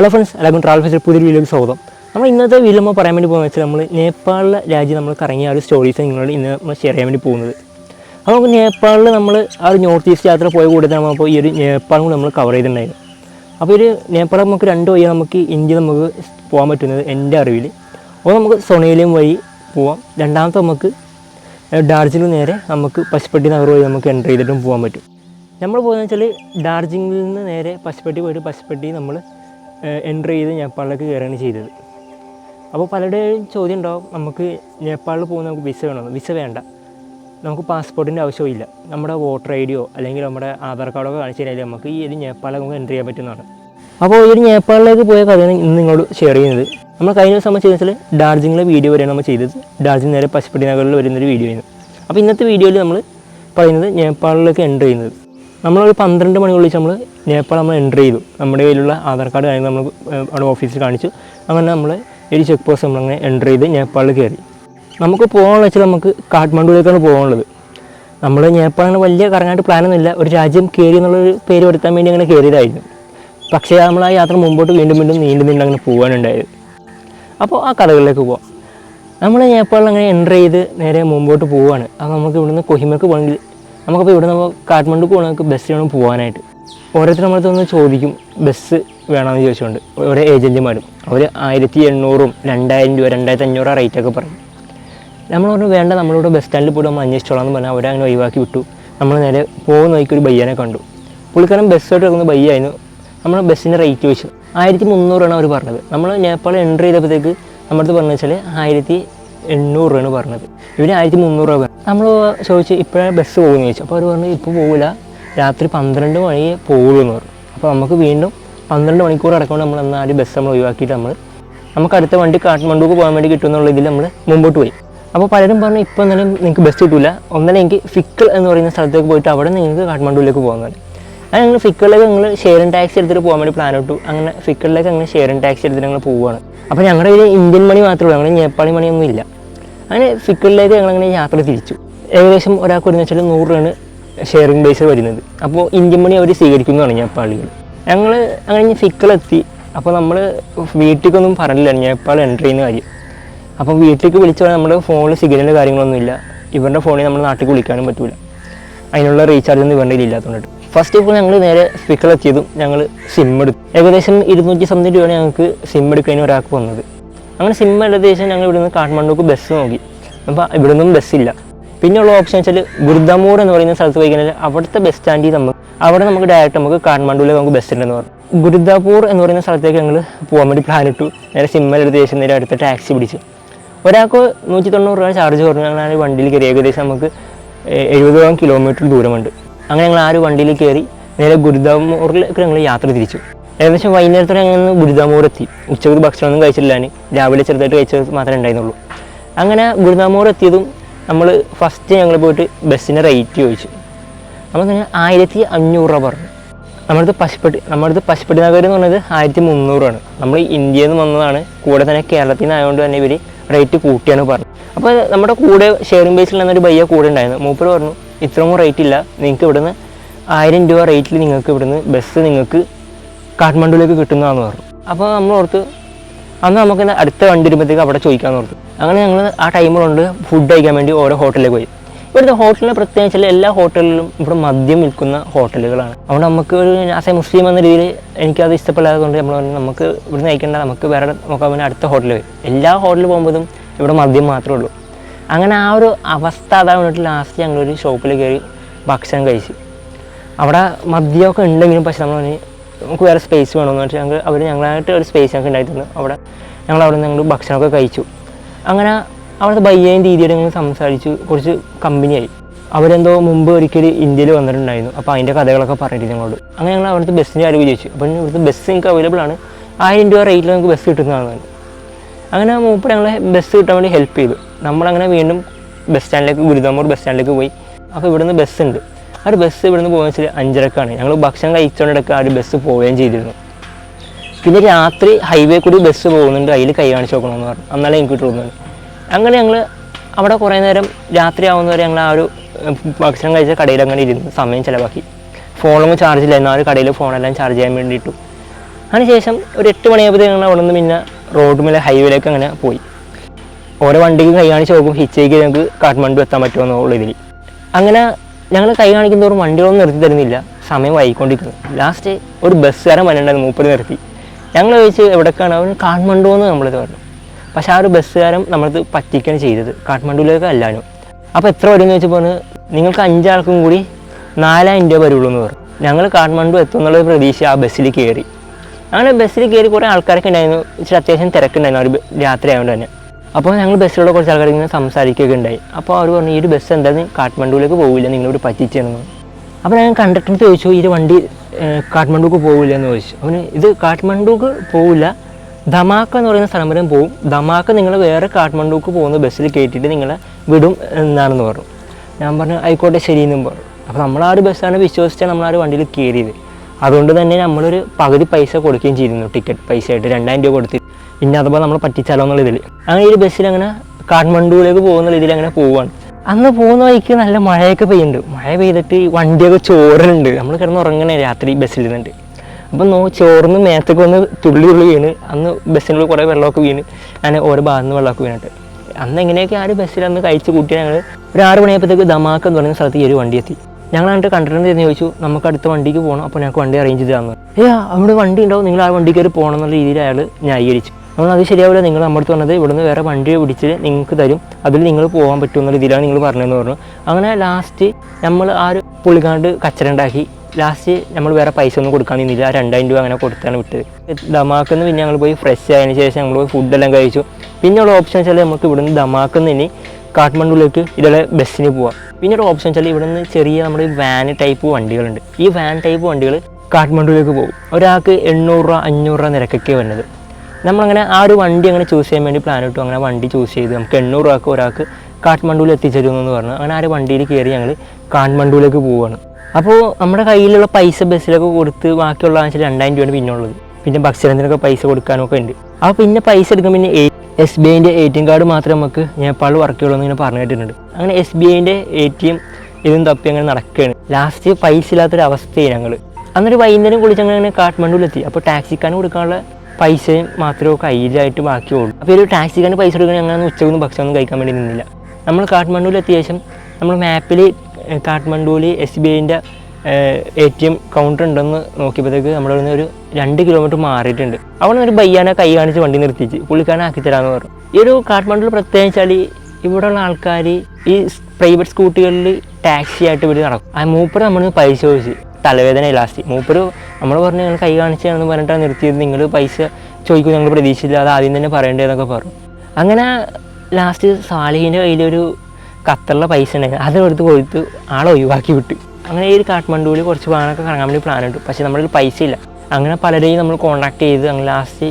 Hello friends എല്ലാവർക്കും travel fest പുതിയൊരു വീഡിയോയിൽ സ്വാഗതം. നമ്മൾ ഇന്നത്തെ വീഡിയോ പറയാൻ വേണ്ടി പോകുന്നത് വെച്ചാൽ നമ്മൾ നേപ്പാളിലെ രാജ്യം നമ്മൾ കറങ്ങിയ ആ ഒരു സ്റ്റോറീസ് നിങ്ങളോട് ഇന്ന് നമ്മൾ ഷെയർ ചെയ്യാൻ വേണ്ടി പോകുന്നത്. അപ്പോൾ നമുക്ക് നേപ്പാളിൽ നമ്മൾ ആ ഒരു നോർത്ത് ഈസ്റ്റ് യാത്ര പോയ കൂടെ നമ്മൾ അപ്പോൾ ഈ ഒരു നേപ്പാളും കൂടി നമ്മൾ കവർ ചെയ്തിട്ടുണ്ടായിരുന്നു. അപ്പോൾ ഒരു നേപ്പാൾ നമുക്ക് രണ്ട് വഴിയാണ് നമുക്ക് ഇന്ത്യ നമുക്ക് പോകാൻ പറ്റുന്നത് എന്റെ അറിവിൽ. അപ്പോൾ നമുക്ക് സൊണയിലും വഴി പോവാം. രണ്ടാമത്തെ നമുക്ക് ഡാർജിലിംഗ് നേരെ നമുക്ക് പശുപ്പട്ടി നഗർ വഴി നമുക്ക് എന്റർ ചെയ്തിട്ടും പോകാൻ പറ്റും. നമ്മൾ പോകുന്നത് വെച്ചാൽ ഡാർജിലിംഗിൽ നിന്ന് നേരെ പശുപ്പട്ടി പോയിട്ട് പശുപ്പട്ടി നമ്മൾ എന്റർ ചെയ്ത് നേപ്പാളിലേക്ക് കയറുകയാണ് ചെയ്തത്. അപ്പോൾ പലരുടെയും ചോദ്യം ഉണ്ടാവും നമുക്ക് നേപ്പാളിൽ പോകുന്ന നമുക്ക് വിസ വേണമെന്ന് വിസ വേണ്ട. നമുക്ക് പാസ്പോർട്ടിന്റെ ആവശ്യമില്ല നമ്മുടെ വോട്ടർ ഐ ഡിയോ അല്ലെങ്കിൽ നമ്മുടെ ആധാർ കാർഡോ കാണിച്ചു കഴിഞ്ഞാൽ നമുക്ക് ഈ ഒരു നേപ്പാളിൽ നമുക്ക് എന്റർ ചെയ്യാൻ പറ്റുന്നതാണ്. അപ്പോൾ ഈ ഒരു നേപ്പാളിലേക്ക് പോയ കഥയാണ് ഇന്ന് നിങ്ങളോട് ഷെയർ ചെയ്യുന്നത്. നമ്മൾ കഴിഞ്ഞ ദിവസം നമ്മൾ ചെയ്തെന്ന് വെച്ചാൽ ഡാർജിലിങ്ങിലെ വീഡിയോ വരെയാണ് നമ്മൾ ചെയ്തത്. ഡാർജിലിംഗ് നേരെ പശുപ്പട്ടി നഗറിൽ വരുന്നൊരു വീഡിയോ ആയിരുന്നു. അപ്പോൾ ഇന്നത്തെ വീഡിയോയിൽ നമ്മൾ പറയുന്നത് നേപ്പാളിലേക്ക് എന്റർ ചെയ്യുന്നത്. നമ്മളൊരു പന്ത്രണ്ട് മണി വിളിച്ച് നമ്മൾ നേപ്പാൾ നമ്മൾ എന്റർ ചെയ്തു. നമ്മുടെ കയ്യിലുള്ള ആധാർ കാർഡ് കാര്യങ്ങൾ നമ്മൾ അവിടെ ഓഫീസിൽ കാണിച്ചു. അങ്ങനെ നമ്മൾ ഒരു ചെക്ക് പോസ്റ്റ് നമ്മളങ്ങനെ എന്റർ ചെയ്ത് നേപ്പാളിൽ കയറി. നമുക്ക് പോകാനുള്ള വെച്ചാൽ നമുക്ക് കാഠ്മണ്ഡുവിലേക്കാണ് പോകാനുള്ളത്. നമ്മൾ നേപ്പാളിന് വലിയ കറങ്ങാനായിട്ട് പ്ലാനൊന്നുമില്ല ഒരു രാജ്യം കയറി എന്നുള്ളൊരു പേര് വരുത്താൻ വേണ്ടി അങ്ങനെ കയറിയതായിരുന്നു. പക്ഷേ നമ്മൾ ആ യാത്ര മുമ്പോട്ട് വീണ്ടും വീണ്ടും നീണ്ടു നീണ്ട് അങ്ങനെ പോകാനുണ്ടായത്. അപ്പോൾ ആ കഥകളിലേക്ക് പോവാം. നമ്മൾ നേപ്പാളിൽ അങ്ങനെ എന്റർ ചെയ്ത് നേരെ മുമ്പോട്ട് പോവുകയാണ് അപ്പോൾ നമുക്ക് ഇവിടുന്ന് കൊഹിമക്ക് പോകണമെങ്കിൽ നമുക്കപ്പോൾ ഇവിടെ നമ്മൾ കാഠ്മണ്ഡു പോകണമെങ്കിൽ ബസ് വേണം പോകാനായിട്ട് ഓരോരുത്തർ നമ്മളെ ഒന്ന് ചോദിക്കും ബസ് വേണമെന്ന് ചോദിച്ചുകൊണ്ട് ഓരോ ഏജന്റുമാരും അവർ ആയിരത്തി എണ്ണൂറും രണ്ടായിരം രൂപ രണ്ടായിരത്തി അഞ്ഞൂറ് റേറ്റൊക്കെ പറയും. നമ്മൾ പറഞ്ഞു വേണ്ട നമ്മളിവിടെ ബസ് സ്റ്റാൻഡിൽ പോയിട്ട് നമ്മൾ അന്വേഷിച്ചോളാം എന്ന് പറഞ്ഞാൽ അവരങ്ങനെ ഒഴിവാക്കി വിട്ടു. നമ്മൾ നേരെ പോകുന്ന വഴിക്ക് ഒരു ബയ്യനെ കണ്ടു. പുള്ളിക്കാരൻ ബസ്സോട്ട് ഇറങ്ങുന്ന ബയ്യായിരുന്നു. നമ്മൾ ബസ്സിന്റെ റേറ്റ് ചോദിച്ചു. ആയിരത്തി മുന്നൂറാണ് അവർ പറഞ്ഞത്. നമ്മൾ നേപ്പാൾ എൻട്രി ചെയ്തപ്പോഴത്തേക്ക് നമ്മുടെ അടുത്ത് പറഞ്ഞു വെച്ചാൽ ആയിരത്തി എണ്ണൂറ് രൂപയാണ് പറഞ്ഞത്. ഇവന് ആയിരത്തി മുന്നൂറ് രൂപ നമ്മൾ ചോദിച്ചു ഇപ്പോഴാണ് ബസ് പോകുമെന്ന് ചോദിച്ചു. അപ്പോൾ അവർ പറഞ്ഞു ഇപ്പോൾ പോകില്ല രാത്രി പന്ത്രണ്ട് മണിയെ പോകുള്ളൂ എന്ന് പറഞ്ഞു. അപ്പോൾ നമുക്ക് വീണ്ടും പന്ത്രണ്ട് മണിക്കൂർ അടക്കം നമ്മൾ എന്നാൽ ആദ്യം ബസ് നമ്മൾ ഒഴിവാക്കിയിട്ട് നമ്മൾ നമുക്ക് അടുത്ത വണ്ടി കാഠ്മണ്ഡുക്ക് പോകാൻ വേണ്ടി കിട്ടുമെന്നുള്ള ഇതിൽ നമ്മൾ മുമ്പോട്ട് പോയി. അപ്പോൾ പലരും പറഞ്ഞു ഇപ്പോൾ എന്നാലും നിങ്ങൾക്ക് ബസ് കിട്ടില്ല ഒന്നല്ല എനിക്ക് ഫിക്കൽ എന്ന് പറയുന്ന സ്ഥലത്തേക്ക് പോയിട്ട് അവിടെ നിങ്ങൾക്ക് കാഠ്മണ്ഡുവിലേക്ക് പോകാൻ അങ്ങനെ ഞങ്ങൾ ഫിക്കറിലേക്ക് ഞങ്ങൾ ഷെയറിംഗ് ടാക്സി എടുത്തിട്ട് പോകാൻ വേണ്ടി പ്ലാൻ ഇട്ടു. അങ്ങനെ ഫിക്കറിലേക്ക് അങ്ങനെ ഷെയറിംഗ് ടാക്സി എടുത്തിട്ട് ഞങ്ങൾ പോവുകയാണ് അപ്പോൾ ഞങ്ങളുടെ ഒരു ഇന്ത്യൻ മണി മാത്രമേ ഉള്ളൂ. ഞങ്ങൾ നേപ്പാളി മണിയൊന്നും ഇല്ല. അങ്ങനെ ഫിക്കറിലേക്ക് ഞങ്ങൾ അങ്ങനെ യാത്ര തിരിച്ചു. ഏകദേശം ഒരാൾക്ക് ഒരു വെച്ചാൽ നൂറ് രൂപയാണ് ഷെയറിംഗ് ബേസ് വരുന്നത്. അപ്പോൾ ഇന്ത്യൻ മണി അവർ സ്വീകരിക്കുന്നതാണ് നേപ്പാളികൾ ഞങ്ങൾ അങ്ങനെ ഫിക്കറിലെത്തി അപ്പോൾ നമ്മൾ വീട്ടിലേക്കൊന്നും പറഞ്ഞില്ല. നേപ്പാൾ എൻട്രി ചെയ്യുന്ന കാര്യം. അപ്പോൾ വീട്ടിലേക്ക് വിളിച്ചു പറഞ്ഞാൽ നമ്മുടെ ഫോണിൽ സിഗ്നൽ കാര്യങ്ങളൊന്നുമില്ല ഇവരുടെ ഫോണിൽ നമ്മൾ നാട്ടിൽ വിളിക്കാനും പറ്റില്ല അതിനുള്ള റീചാർജ് ഒന്നും ഇവരുടെ ഇല്ലാത്തതുകൊണ്ടിട്ട് ഇല്ലാത്തതുകൊണ്ട് ഫസ്റ്റ് ഓഫ് ഓൾ ഞങ്ങൾ നേരെ സ്പീക്കർ എത്തിയതും ഞങ്ങൾ സിം എടുത്തു ഏകദേശം ഇരുന്നൂറ്റി സംതിങ് രൂപയാണ് ഞങ്ങൾക്ക് സിം എടുക്കുന്നതിന് ഒരാൾക്ക് വന്നത്. അങ്ങനെ സിം എടുത്ത ശേഷം ഞങ്ങൾ ഇവിടുന്ന് കാഠ്മണ്ഡുക്ക് ബസ് നോക്കി. അപ്പോൾ ഇവിടെ നിന്നും ബസ്സില്ല പിന്നെയുള്ള ഓപ്ഷൻ വെച്ചാൽ ഗുരുദാമൂർ എന്ന് പറയുന്ന സ്ഥലത്ത് പോയിക്കഴിഞ്ഞാൽ അവിടുത്തെ ബസ് സ്റ്റാൻഡിൽ നമുക്ക് അവിടെ നമുക്ക് ഡയറക്റ്റ് നമുക്ക് കാഠ്മണ്ഡുവിൽ നമുക്ക് ബസ് ഉണ്ടെന്ന് പറഞ്ഞു. ഗുരുദാപൂർ എന്ന് പറയുന്ന സ്ഥലത്തേക്ക് ഞങ്ങൾ പോകാൻ വേണ്ടി പ്ലാൻ ഇട്ടു. നേരെ സിമ്മൽ എടുത്ത ശേഷം നേരെ അടുത്ത ടാക്സി പിടിച്ചു. ഒരാൾക്ക് നൂറ്റി തൊണ്ണൂറ് രൂപ ചാർജ് പറഞ്ഞു ഞങ്ങൾ വണ്ടിയിൽ കയറി ഏകദേശം നമുക്ക് എഴുപതോളം കിലോമീറ്റർ ദൂരമുണ്ട്. അങ്ങനെ ഞങ്ങൾ ആ ഒരു വണ്ടിയിൽ കയറി നേരെ ഗുരുദാമൂറിലേക്ക് ഞങ്ങൾ യാത്ര തിരിച്ചു. ഏകദേശം വൈകുന്നേരത്തോടെ ഞങ്ങൾ ഗുരുദാമൂർ എത്തി ഉച്ചയ്ക്ക് ഭക്ഷണമൊന്നും കഴിച്ചില്ല രാവിലെ ചെറുതായിട്ട് കഴിച്ചത് മാത്രമേ ഉണ്ടായിരുന്നുള്ളൂ. അങ്ങനെ ഗുരുദാമൂർ എത്തിയതും നമ്മൾ ഫസ്റ്റ് ഞങ്ങൾ പോയിട്ട് ബസ്സിന്റെ റേറ്റ് ചോദിച്ചു. നമുക്കങ്ങനെ ആയിരത്തി അഞ്ഞൂറ് രൂപ പറഞ്ഞു. നമ്മുടെ പശുപ്പട്ടി നമ്മുടെ അടുത്ത് പശുപ്പട്ടി നഗർ എന്ന് പറഞ്ഞത് ആയിരത്തി മുന്നൂറാണ് നമ്മൾ ഇന്ത്യയിൽ നിന്ന് വന്നതാണ്. കൂടെ തന്നെ കേരളത്തിൽ നിന്ന് ആയതുകൊണ്ട് തന്നെ ഇവർ റേറ്റ് കൂട്ടിയാണ് പറഞ്ഞത്. അപ്പോൾ നമ്മുടെ കൂടെ ഷെയറിംഗ് ബേസിൽ ഒരു ബയ്യ കൂടെ ഉണ്ടായിരുന്നു. മൂപ്പർ പറഞ്ഞു ഇത്രയും റേറ്റ് ഇല്ല. നിങ്ങൾക്ക് ഇവിടുന്ന് ആയിരം രൂപ റേറ്റിൽ നിങ്ങൾക്ക് ഇവിടുന്ന് ബസ് നിങ്ങൾക്ക് കാഠ്മണ്ഡുവിലേക്ക് കിട്ടുന്നതാണെന്ന് പറഞ്ഞു. അപ്പോൾ നമ്മൾ ഓർത്ത് അന്ന് നമുക്ക് അടുത്ത വണ്ടി വരുമ്പോഴത്തേക്ക് അവിടെ ചോദിക്കാമെന്ന് ഓർത്തു. അങ്ങനെ ഞങ്ങൾ ആ ടൈമിലുണ്ട് ഫുഡ് കഴിക്കാൻ വേണ്ടി ഓരോ ഹോട്ടലിലേക്ക് പോയി. ഇവിടുത്തെ ഹോട്ടലിനെ പ്രത്യേകിച്ച് എല്ലാ ഹോട്ടലിലും ഇവിടെ മദ്യം വിൽക്കുന്ന ഹോട്ടലുകളാണ് അതുകൊണ്ട് നമുക്ക് ഒരു ആസ് എ മുസ്ലിം എന്ന രീതിയിൽ എനിക്കത് ഇഷ്ടപ്പെടാത്തതുകൊണ്ട് നമ്മൾ നമുക്ക് ഇവിടെ നയിക്കേണ്ട നമുക്ക് വേറെ നോക്കാൻ അടുത്ത ഹോട്ടലിൽ പോയി. എല്ലാ ഹോട്ടലിൽ പോകുമ്പോഴും ഇവിടെ മദ്യം മാത്രമേ ഉള്ളൂ. അങ്ങനെ ആ ഒരു അവസ്ഥ അതാ വേണ്ടിട്ട് ലാസ്റ്റ് ഞങ്ങളൊരു ഷോപ്പിൽ കയറി ഭക്ഷണം കഴിച്ചു. അവിടെ മദ്യമൊക്കെ ഉണ്ടെങ്കിലും പക്ഷെ നമ്മൾ നമുക്ക് വേറെ സ്പേസ് വേണമെന്ന് വെച്ചാൽ ഞങ്ങൾ അവർ ഞങ്ങളായിട്ട് ഒരു സ്പേസ് ഞങ്ങൾക്ക് ഉണ്ടായി തന്നു അവിടെ ഞങ്ങൾ അവിടെ നിന്ന് ഞങ്ങൾ ഭക്ഷണമൊക്കെ കഴിച്ചു. അങ്ങനെ അവിടുത്തെ ബയ്യേയും രീതിയുടെ ഞങ്ങൾ സംസാരിച്ചു. കുറച്ച് കമ്പനിയായി അവരെന്തോ മുമ്പ് ഒരിക്കൽ ഇന്ത്യയിൽ വന്നിട്ടുണ്ടായിരുന്നു. അപ്പോൾ അതിന്റെ കഥകളൊക്കെ പറഞ്ഞിട്ട് ഞങ്ങളോട്. അങ്ങനെ ഞങ്ങൾ അവിടുത്തെ ബസ്സിന്റെ ആരോഗ്യം ചോദിച്ചു അപ്പോൾ ഇവിടുത്തെ ബസ് നിങ്ങൾക്ക് അവൈലബിൾ ആണ്. ആയിരം രൂപ റേറ്റിൽ നമുക്ക് ബസ് കിട്ടുന്നതാണ്. അങ്ങനെ മൂപ്പർ ഞങ്ങളെ ബസ് കിട്ടാൻ വേണ്ടി ഹെൽപ്പ് ചെയ്തു. നമ്മളങ്ങനെ വീണ്ടും ബസ് സ്റ്റാൻഡിലേക്ക് ഗുരുദാമൂർ ബസ് സ്റ്റാൻഡിലേക്ക് പോയി. അപ്പോൾ ഇവിടുന്ന് ബസ് ഉണ്ട്. ആ ഒരു ബസ് ഇവിടുന്ന് പോകുന്ന വെച്ചാൽ അഞ്ചരക്കാണ്. ഞങ്ങൾ ഭക്ഷണം കഴിച്ചുകൊണ്ടിടക്ക് ആ ഒരു ബസ് പോവുകയും ചെയ്തിരുന്നു. പിന്നെ രാത്രി ഹൈവേ കൂടി ബസ് പോകുന്നുണ്ട്. അതിൽ കൈ കാണിച്ച് നോക്കണമെന്ന് പറഞ്ഞു. എന്നാലേ എനിക്ക് തോന്നുന്നത് അങ്ങനെ ഞങ്ങൾ അവിടെ കുറേ നേരം രാത്രി ആവുന്നവരെ ഞങ്ങൾ ആ ഒരു ഭക്ഷണം കഴിച്ച കടയിൽ അങ്ങനെ ഇരുന്ന്. സമയം ചിലവാക്കി. ഫോണൊന്നും ചാർജ് ഇല്ലായിരുന്നു. ആ ഒരു കടയിൽ ഫോണെല്ലാം ചാർജ് ചെയ്യാൻ വേണ്ടിയിട്ടു. അതിനുശേഷം ഒരു എട്ട് മണിയാകുമ്പോഴത്തേക്കാണ് അവിടെ നിന്ന് പിന്നെ റോഡ് മേലെ ഹൈവേയിലേക്ക് അങ്ങനെ പോയി. ഓരോ വണ്ടിക്ക് കൈ കാണിച്ച് നോക്കും ഹിച്ചേക്ക് ഞങ്ങൾക്ക് കാഠ്മണ്ഡു എത്താൻ പറ്റുമോ എന്നുള്ള ഇതിൽ അങ്ങനെ ഞങ്ങൾ കൈ കാണിക്കുന്നതോറും വണ്ടികളൊന്നും നിർത്തി തരുന്നില്ല. സമയം വൈകിക്കൊണ്ടിരിക്കുന്നു. ലാസ്റ്റ് ഒരു ബസ്സുകാരൻ വന്നിട്ടുണ്ടായിരുന്നു മൂപ്പര് നിർത്തി. ഞങ്ങൾ ചോദിച്ച് എവിടേക്കാണ്? അവൻ കാഠ്മണ്ഡു എന്ന് നമ്മളിത് പറഞ്ഞു. പക്ഷേ ആ ഒരു ബസ്സുകാരൻ നമ്മളത് പറ്റിക്കാണ് ചെയ്തത്. കാഠ്മണ്ഡുവിലേക്ക് അല്ലാനും. അപ്പോൾ എത്ര വരുമെന്ന് വെച്ചപ്പോൾ നിങ്ങൾക്ക് അഞ്ചാൾക്കും കൂടി നാലായിരം രൂപ വരുള്ളൂ എന്ന് പറഞ്ഞു. ഞങ്ങൾ കാഠ്മണ്ഡു എത്തുമെന്നുള്ള പ്രതീക്ഷ ആ ബസ്സിൽ കയറി. അങ്ങനെ ബസ്സിൽ കയറി കുറേ ആൾക്കാരൊക്കെ ഉണ്ടായിരുന്നു. ഇച്ചിരി അത്യാവശ്യം തിരക്കുണ്ടായിരുന്നു. ഒരു രാത്രി ആയതുകൊണ്ട് തന്നെ. അപ്പോൾ ഞങ്ങൾ ബസ്സിലുള്ള കുറച്ച് ആൾക്കാർ ഇങ്ങനെ സംസാരിക്കുകയൊക്കെ ഉണ്ടായി. അപ്പോൾ അവർ പറഞ്ഞു ഈ ഒരു ബസ് എന്തായാലും കാഠ്മണ്ഡുവിലേക്ക് പോകില്ല നിങ്ങളിവിടെ പറ്റിച്ചെന്ന്. അപ്പോൾ ഞാൻ കണ്ടക്ടറിന് ചോദിച്ചു ഈ വണ്ടി കാഠ്മണ്ഡുക്ക് പോകില്ല എന്ന് ചോദിച്ചു. അവന് ഇത് കാഠ്മണ്ഡുക്ക് പോകില്ല ധമാക്ക എന്ന് പറയുന്ന സ്ഥലം വരെ പോവും. ധമാക്ക നിങ്ങൾ വേറെ കാഠ്മണ്ഡുക്ക് പോകുന്ന ബസ്സിൽ കയറ്റിയിട്ട് നിങ്ങളെ വിടും എന്നാണെന്ന് പറഞ്ഞു. ഞാൻ പറഞ്ഞു ആയിക്കോട്ടെ ശരിയെന്നും പറഞ്ഞു. അപ്പോൾ നമ്മൾ ആ ഒരു ബസ്സാണ് വിശ്വസിച്ചാണ് നമ്മൾ ആ ഒരു വണ്ടിയിൽ കയറിയത്. അതുകൊണ്ട് തന്നെ നമ്മളൊരു പകുതി പൈസ കൊടുക്കുകയും ചെയ്തിരുന്നു. ടിക്കറ്റ് പൈസ ആയിട്ട് രണ്ടായിരം രൂപ കൊടുത്ത് പിന്നെ അഥവാ നമ്മൾ പറ്റിച്ചാലോ എന്നുള്ള ഇതിൽ അങ്ങനെ ഈ ബസ്സിൽ അങ്ങനെ കാഠ്മണ്ഡുവിലേക്ക് പോകുന്ന രീതിയിൽ അങ്ങനെ പോവുകയാണ് അന്ന് പോകുന്ന വഴിക്ക് നല്ല മഴയൊക്കെ പെയ്യുന്നുണ്ട്. മഴ പെയ്തിട്ട് വണ്ടിയൊക്കെ ചോറുണ്ട് നമ്മൾ കിടന്ന് ഉറങ്ങണേ രാത്രി ബസ്സിൽ ഇരുന്നുണ്ട് അപ്പം നോ ചോർന്ന് മേത്തൊക്കെ ഒന്ന് തുള്ളി തുള്ളി വീണ്. അന്ന് ബസ്സിനുള്ളിൽ കുറേ വെള്ളമൊക്കെ വീണ്. അങ്ങനെ ഓരോ ഭാഗത്ത് നിന്ന് വെള്ളമൊക്കെ വീണിട്ട്. അന്ന് എങ്ങനെയൊക്കെ ആ ഒരു ബസ്സിൽ അന്ന് കഴിച്ച് കൂട്ടി ഞങ്ങൾ ഒരു ആറ് മണിയായപ്പോഴത്തേക്ക് ദമാക്ക് എന്ന് പറയുന്ന സ്ഥലത്ത് ഈ ഒരു വണ്ടി എത്തി. ഞങ്ങൾ എന്നിട്ട് കണ്ടിട്ടുണ്ട് എന്ന് ചോദിച്ചു നമുക്ക് അടുത്ത വണ്ടിക്ക് പോകണം അപ്പോൾ ഞങ്ങൾക്ക് വണ്ടി അറേഞ്ച് ചെയ്ത് തന്നു? ഏ അവിടെ വണ്ടി ഉണ്ടാവും നിങ്ങൾ ആ വണ്ടി കയറി പോകണം എന്നുള്ള രീതിയിൽ അയാൾ ന്യായീകരിച്ചു. നമ്മൾ അത് ശരിയാവില്ല നിങ്ങൾ നമ്മുടെ അടുത്ത് പറഞ്ഞത് ഇവിടുന്ന് വേറെ വണ്ടി പിടിച്ച് നിങ്ങൾക്ക് തരും അതിൽ നിങ്ങൾ പോകാൻ പറ്റും എന്നുള്ള രീതിയിലാണ് നിങ്ങൾ പറഞ്ഞതെന്ന് പറഞ്ഞു. അങ്ങനെ ലാസ്റ്റ് നമ്മൾ ആ ഒരു പുളികാണ്ട് കച്ചറുണ്ടാക്കി ലാസ്റ്റ് നമ്മൾ വേറെ പൈസ ഒന്നും കൊടുക്കാൻ നിന്നില്ല രണ്ടായിരം രൂപ അങ്ങനെ കൊടുത്താണ് വിട്ടത്. ദമാക്കുന്ന് പിന്നെ ഞങ്ങൾ പോയി ഫ്രഷ് ആയതിനു ശേഷം നമ്മൾ പോയി ഫുഡെല്ലാം കഴിച്ചു. പിന്നെയുള്ള ഓപ്ഷൻ വെച്ചാൽ നമുക്ക് ഇവിടുന്ന് ദമാക്കുന്ന് ഇനി കാഠ്മണ്ഡുവിലേക്ക് ഇതുപോലെ ബസ്സിന് പോവാം. പിന്നെ ഒരു ഓപ്ഷൻ വെച്ചാൽ ഇവിടെ നിന്ന് ചെറിയ നമ്മുടെ വാൻ ടൈപ്പ് വണ്ടികളുണ്ട്. ഈ വാൻ ടൈപ്പ് വണ്ടികൾ കാഠ്മണ്ഡുവിലേക്ക് പോകും. ഒരാൾക്ക് എണ്ണൂറ് രൂപ അഞ്ഞൂറ് രൂപ നിരക്കൊക്കെ വരുന്നത്. നമ്മളങ്ങനെ ആ ഒരു വണ്ടി അങ്ങനെ ചൂസ് ചെയ്യാൻ വേണ്ടി പ്ലാൻ ഇട്ടു. അങ്ങനെ വണ്ടി ചൂസ് ചെയ്ത് നമുക്ക് എണ്ണൂറ് രൂപക്ക് ഒരാൾക്ക് കാഠ്മണ്ഡുവിൽ എത്തിച്ചേരുമെന്ന് പറഞ്ഞു. അങ്ങനെ ആ ഒരു വണ്ടിയിൽ കയറി ഞങ്ങൾ കാഠ്മണ്ഡുവിലേക്ക് പോവുകയാണ് അപ്പോൾ നമ്മുടെ കയ്യിലുള്ള പൈസ ബസ്സിലൊക്കെ കൊടുത്ത് ബാക്കിയുള്ള വെച്ചാൽ രണ്ടായിരം രൂപയാണ് പിന്നെ ഉള്ളത്. പിന്നെ ഭക്ഷണത്തിനൊക്കെ പൈസ കൊടുക്കാനൊക്കെ ഉണ്ട്. അപ്പോൾ പിന്നെ പൈസ എടുക്കുമ്പോൾ പിന്നെ എസ് ബി ഐന്റെ എ ടി എം കാർഡ് മാത്രമേ നമുക്ക് നേപ്പാളിൽ വർക്ക് ചെയ്യുള്ളൂ എന്ന് ഇങ്ങനെ പറഞ്ഞു കേട്ടിട്ടുണ്ട് അങ്ങനെ എസ് ബി ഐന്റെ എ ടി എം ഇതും തപ്പി അങ്ങനെ നടക്കുകയാണ്. ലാസ്റ്റ് പൈസ ഇല്ലാത്തൊരവസ്ഥയായി ഞങ്ങൾ അന്നൊരു വൈകുന്നേരം കുളിച്ച് അങ്ങനെ കാഠ്മണ്ഡുവിലെത്തി. അപ്പോൾ ടാക്സിക്കാരന് കൊടുക്കാനുള്ള പൈസയും മാത്രമേ കയ്യിലായിട്ട് ബാക്കിയുള്ളൂ. അപ്പോൾ ഒരു ടാക്സിക്കാരന് പൈസ കൊടുക്കാൻ ഞങ്ങൾ ഉച്ചക്കൊന്നും ഭക്ഷണമൊന്നും കഴിക്കാൻ വേണ്ടി നിന്നില്ല. നമ്മൾ കാഠ്മണ്ഡുവിലെത്തിയ ശേഷം നമ്മൾ മാപ്പിൽ കാഠ്മണ്ഡുവിൽ എസ് ബി ഐന്റെ എ ടി എം കൗണ്ടർ ഉണ്ടെന്ന് നോക്കിയപ്പോഴത്തേക്ക് നമ്മുടെ നിന്ന് ഒരു രണ്ട് കിലോമീറ്റർ മാറിയിട്ടുണ്ട്. അവിടെ ഒരു ബയ്യാനെ കൈ കാണിച്ച് വണ്ടി നിർത്തിച്ച് പുള്ളിക്കാരനെ ആക്കി തരാമെന്ന് പറഞ്ഞു. ഈ ഒരു കാഠ്മണ്ഡുവിൽ പ്രത്യേകിച്ചാൽ ഇവിടെയുള്ള ആൾക്കാർ ഈ പ്രൈവറ്റ് സ്കൂട്ടികളിൽ ടാക്സി ആയിട്ട് ഇവർ നടക്കും. ആ മൂപ്പർ നമ്മൾ പൈസ ചോദിച്ച്. തലവേദന ലാസ്റ്റ് മൂപ്പർ നമ്മൾ പറഞ്ഞു ഞങ്ങൾ കൈ കാണിച്ചാണെന്ന് പറഞ്ഞിട്ടാണ് നിർത്തിയത്. നിങ്ങൾ പൈസ ചോദിക്കും ഞങ്ങൾ പ്രതീക്ഷിച്ചില്ല. അത് ആദ്യം തന്നെ പറയേണ്ടതെന്നൊക്കെ പറഞ്ഞു. അങ്ങനെ ലാസ്റ്റ് സാലിഹിന്റെ കയ്യിലൊരു ഖത്തറിലെ പൈസ ഉണ്ടായിരുന്നു. അതെടുത്ത് കൊടുത്ത് ആളെ ഒഴിവാക്കി വിട്ടു. അങ്ങനെ ഈ ഒരു കാഠ്മണ്ഡുവിൽ കുറച്ച് ഭാഗമൊക്കെ കറങ്ങാൻ വേണ്ടി പ്ലാൻ ഉണ്ട് പക്ഷേ നമ്മുടെ പൈസ ഇല്ല അങ്ങനെ പലരെയും നമ്മൾ കോൺടാക്ട് ചെയ്ത് അങ്ങനെ ലാസ്റ്റ്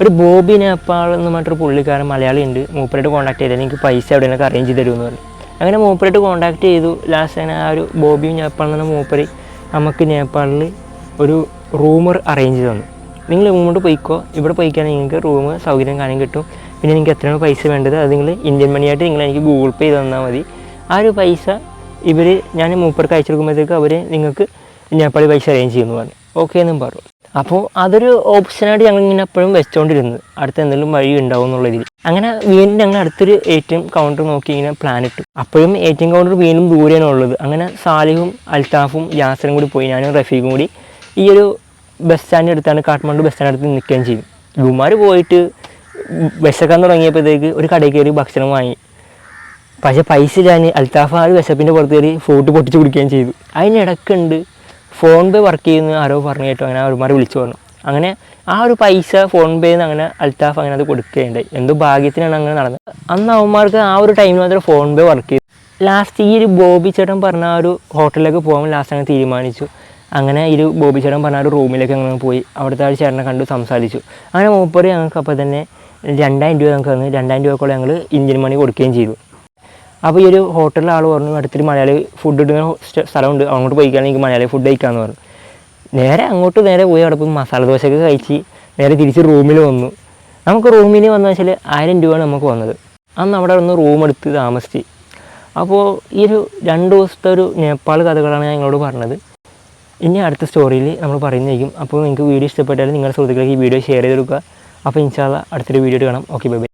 ഒരു ബോബി നേപ്പാൾ എന്ന് പറഞ്ഞിട്ടൊരു പുള്ളിക്കാരൻ മലയാളി ഉണ്ട് മൂപ്പരായിട്ട് കോൺടാക്ട് ചെയ്താൽ എനിക്ക് പൈസ എവിടെയൊക്കെ അറേഞ്ച് ചെയ്ത് തരുമെന്ന് പറഞ്ഞു. അങ്ങനെ മൂപ്പരായിട്ട് കോൺടാക്ട് ചെയ്തു. ലാസ്റ്റ് അങ്ങനെ ആ ഒരു ബോബി നേപ്പാൾ എന്ന് മൂപ്പര് നമുക്ക് നേപ്പാളിൽ ഒരു റൂമർ അറേഞ്ച് ചെയ്ത് തന്നു. നിങ്ങൾ ഇങ്ങോട്ട് പോയിക്കോ. ഇവിടെ പോയിക്കാണെങ്കിൽ നിങ്ങൾക്ക് റൂം സൗകര്യം കാണാൻ കിട്ടും. പിന്നെ നിങ്ങൾക്ക് എത്രയാണ് പൈസ വേണ്ടത്? അത് നിങ്ങൾ ഇന്ത്യൻ മണിയായിട്ട് നിങ്ങൾ എനിക്ക് ഗൂഗിൾ പേ ചെയ്ത് തന്നാൽ മതി. ആ ഒരു പൈസ ഇവർ ഞാൻ മൂപ്പർക്ക് അയച്ചു കൊടുക്കുമ്പോഴത്തേക്ക് അവർ നിങ്ങൾക്ക് നേപ്പാളി പൈസ അറേഞ്ച് ചെയ്യുമെന്ന് പറഞ്ഞു. ഓക്കെ എന്നും പറഞ്ഞു. അപ്പോൾ അതൊരു ഓപ്ഷനായിട്ട് ഞങ്ങൾ ഇങ്ങനെ എപ്പോഴും വെച്ചുകൊണ്ടിരുന്നത് അടുത്ത എന്തെങ്കിലും വഴി ഉണ്ടാവും എന്നുള്ള രീതിയിൽ അങ്ങനെ വീണ്ടും ഞങ്ങൾ അടുത്തൊരു എ ടി എം കൗണ്ടർ നോക്കി ഇങ്ങനെ പ്ലാൻ ഇട്ടു. അപ്പോഴും എ ടി എം കൗണ്ടർ വീണ്ടും ദൂരെയാണ് ഉള്ളത്. അങ്ങനെ സാലിഹും അൽത്താഫും യാസറും കൂടി പോയി. ഞാനും റഫീഖും കൂടി ഈ ഒരു ബസ് സ്റ്റാൻഡിന്റെ അടുത്താണ് കാഠ്മണ്ഡു ബസ് സ്റ്റാൻഡ് അടുത്ത് നിൽക്കുകയും ചെയ്യും ഇവന്മാർ പോയിട്ട് വിശക്കാൻ തുടങ്ങിയപ്പോഴത്തേക്ക് ഒരു കടയിൽ കയറി ഭക്ഷണം വാങ്ങി. പക്ഷേ പൈസ ഞാൻ അൽത്താഫ് ആ വിശപ്പിന്റെ പുറത്ത് കയറി ഫോട്ടോ പൊട്ടിച്ച് കുടിക്കുകയും ചെയ്തു. അതിനിടക്കുണ്ട് ഫോൺ പേ വർക്ക് ചെയ്യുന്ന ആരോ പറഞ്ഞു കേട്ടോ അങ്ങനെ ഒരുമാർ വിളിച്ചു പറഞ്ഞു. അങ്ങനെ ആ ഒരു പൈസ ഫോൺ പേന്ന് അങ്ങനെ അൽത്താഫ് അങ്ങനെ അത് കൊടുക്കുകയുണ്ടായി. എന്തോ ഭാഗ്യത്തിനാണ് അങ്ങനെ നടന്നത്? അന്ന് അവന്മാർക്ക് ആ ഒരു ടൈമിൽ മാത്രം ഫോൺ പേ വർക്ക് ചെയ്തു ലാസ്റ്റ് ഈ ഒരു ബോബി ചേട്ടൻ പറഞ്ഞ ആ ഒരു ഹോട്ടലിലേക്ക് പോകാൻ ലാസ്റ്റ് അങ്ങനെ തീരുമാനിച്ചു. അങ്ങനെ ഈ ഒരു ബോബി ചേട്ടൻ പറഞ്ഞ ഒരു റൂമിലേക്ക് അങ്ങനെ പോയി. അവിടുത്തെ ആ ചേട്ടനെ കണ്ടു സംസാരിച്ചു. അങ്ങനെ മൂപ്പറി ഞങ്ങൾക്ക് അപ്പോൾ തന്നെ രണ്ടായിരം രൂപ ഞങ്ങൾക്ക് തന്നു. രണ്ടായിരം രൂപക്കുള്ള ഞങ്ങൾ ഇന്ത്യൻ മണി കൊടുക്കുകയും ചെയ്തു. അപ്പോൾ ഈ ഒരു ഹോട്ടലിലെ ആൾ പറഞ്ഞു അടുത്തൊരു മലയാളി ഫുഡ് ഇടുന്ന സ്ഥ- സ്ഥലമുണ്ട് അങ്ങോട്ട് പോയിക്കാണെങ്കിൽ എനിക്ക് മലയാളി ഫുഡ് കഴിക്കാമെന്ന് പറഞ്ഞു. നേരെ അങ്ങോട്ട് നേരെ പോയി അവിടെ പോയി മസാല ദോശയൊക്കെ കഴിച്ച് നേരെ തിരിച്ച് റൂമിൽ വന്നു. നമുക്ക് റൂമിൽ വന്നു വെച്ചാൽ ആയിരം രൂപയാണ് നമുക്ക് വന്നത്. അന്ന് അവിടെ ഒന്ന് റൂം എടുത്ത് താമസിച്ച്. അപ്പോൾ ഈ ഒരു രണ്ട് ദിവസത്തെ ഒരു നേപ്പാൾ കഥകളാണ് ഞാൻ നിങ്ങളോട് പറഞ്ഞത്. ഇനി അടുത്ത സ്റ്റോറിയിൽ നമ്മൾ പറയുന്നതായിരിക്കും. അപ്പോൾ നിങ്ങൾക്ക് വീഡിയോ ഇഷ്ടപ്പെട്ടാൽ നിങ്ങളുടെ സുഹൃത്തുക്കളേക്ക് ഈ വീഡിയോ ഷെയർ ചെയ്ത് കൊടുക്കുക. അപ്പോൾ ഇൻഷാല്ല അടുത്തൊരു വീഡിയോ കാണാം. Okay bye bye